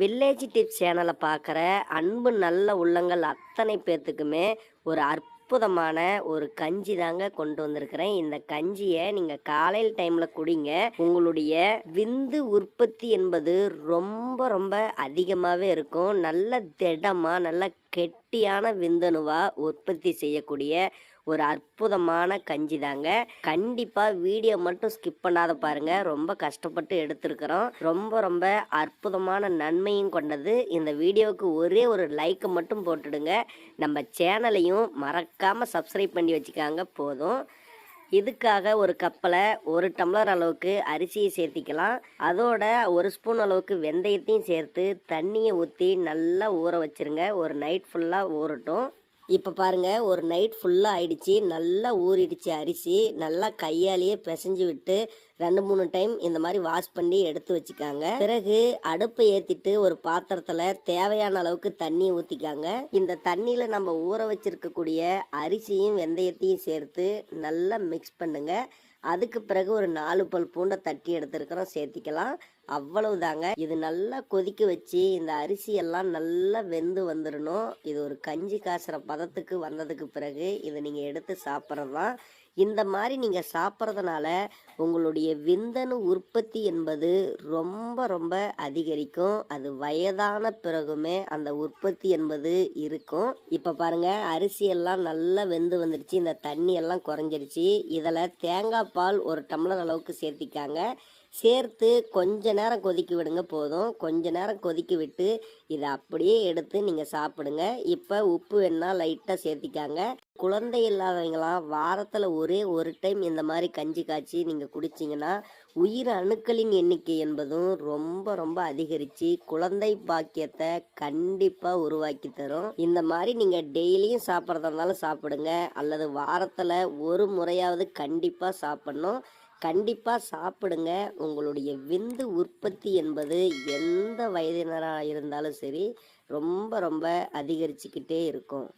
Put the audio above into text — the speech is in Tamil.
வில்லேஜ் டிப்ஸ் சேனலை பார்க்குற அன்பு நல்ல உள்ளங்கள் அத்தனை பேர்த்துக்குமே ஒரு அற்புதமான ஒரு கஞ்சி தாங்க கொண்டு வந்திருக்கிறேன். இந்த கஞ்சியை நீங்கள் காலையில் டைமில் குடிங்க. உங்களுடைய விந்து உற்பத்தி என்பது ரொம்ப ரொம்ப அதிகமாகவே இருக்கும். நல்ல திடமாக நல்ல கெட்டியான விந்தணுவா உற்பத்தி செய்யக்கூடிய ஒரு அற்புதமான கஞ்சி தாங்க. கண்டிப்பாக வீடியோ மட்டும் ஸ்கிப் பண்ணாத பாருங்க. ரொம்ப கஷ்டப்பட்டு எடுத்திருக்கிறோம். ரொம்ப ரொம்ப அற்புதமான நன்மையும் கொண்டது. இந்த வீடியோவுக்கு ஒரே ஒரு லைக்கை மட்டும் போட்டுடுங்க. நம்ம சேனலையும் மறக்காமல் சப்ஸ்கிரைப் பண்ணி வச்சுக்காங்க. போதும். இதுக்காக ஒரு கப்பில் ஒரு டம்ளர் அளவுக்கு அரிசியை சேர்த்திக்கலாம்? அதோட ஒரு ஸ்பூன் அளவுக்கு வெந்தயத்தையும் சேர்த்து தண்ணியை ஊற்றி நல்லா ஊற வச்சிருங்க. ஒரு நைட் ஃபுல்லாக ஊறட்டும். இப்போ பாருங்க ஒரு நைட் ஃபுல்லாக ஆயிடுச்சு. நல்லா ஊறிடுச்சு அரிசி. நல்லா கையாலேயே பிசைஞ்சு விட்டு ரெண்டு மூணு டைம் இந்த மாதிரி வாஷ் பண்ணி எடுத்து வச்சுக்காங்க. பிறகு அடுப்பை ஏற்றிட்டு ஒரு பாத்திரத்தில் தேவையான அளவுக்கு தண்ணி ஊற்றிக்காங்க இந்த தண்ணியில் நம்ம ஊற வச்சிருக்கக்கூடிய அரிசியும் வெந்தயத்தையும் சேர்த்து நல்லா மிக்ஸ் பண்ணுங்கள் அதுக்கு பிறகு ஒரு நாலு பல் பூண்டை தட்டி எடுத்துருக்கிறோம். சேர்த்திக்கலாம். அவ்வளவுதாங்க. இது நல்லா கொதிக்க வச்சு இந்த அரிசி எல்லாம் நல்லா வெந்து வந்துடணும் இது ஒரு கஞ்சி காசுற பதத்துக்கு வந்ததுக்கு பிறகு இதை நீங்கள் எடுத்து சாப்பிட்றது தான் இந்த மாதிரி நீங்கள் சாப்பிட்றதுனால உங்களுடைய விந்தணு உற்பத்தி என்பது ரொம்ப ரொம்ப அதிகரிக்கும். அது வயதான பிறகுமே அந்த உற்பத்தி என்பது இருக்கும். இப்போ பாருங்கள் அரிசியெல்லாம் நல்லா வெந்து வந்துடுச்சு இந்த தண்ணி எல்லாம் குறைஞ்சிருச்சு. இதில் தேங்காய் பால் ஒரு டம்ளர் அளவுக்கு சேர்த்திக்காங்க. சேர்த்து கொஞ்ச நேரம் கொதிக்க விடுங்க போதும். கொஞ்ச நேரம் கொதிக்க விட்டு இதை அப்படியே எடுத்து நீங்கள் சாப்பிடுங்க. இப்போ உப்பு வேணால் லைட்டாக சேர்த்திக்காங்க. குழந்தை இல்லாதவங்களாம் வாரத்தில் ஒரே ஒரு டைம் இந்த மாதிரி கஞ்சி காய்ச்சி நீங்கள் குடிச்சிங்கன்னா உயிர் அணுக்களின் எண்ணிக்கை என்பதும் ரொம்ப ரொம்ப அதிகரித்து குழந்தை பாக்கியத்தை கண்டிப்பாக உருவாக்கி தரும். இந்த மாதிரி நீங்கள் டெய்லியும் சாப்பிட்றதா இருந்தாலும் சாப்பிடுங்க. அல்லது வாரத்தில் ஒரு முறையாவது கண்டிப்பாக சாப்பிடணும். கண்டிப்பாக சாப்பிடுங்க. உங்களுடைய விந்து உற்பத்தி என்பது எந்த வயதினராக இருந்தாலும் சரி ரொம்ப ரொம்ப அதிகரிச்சுக்கிட்டே இருக்கும்.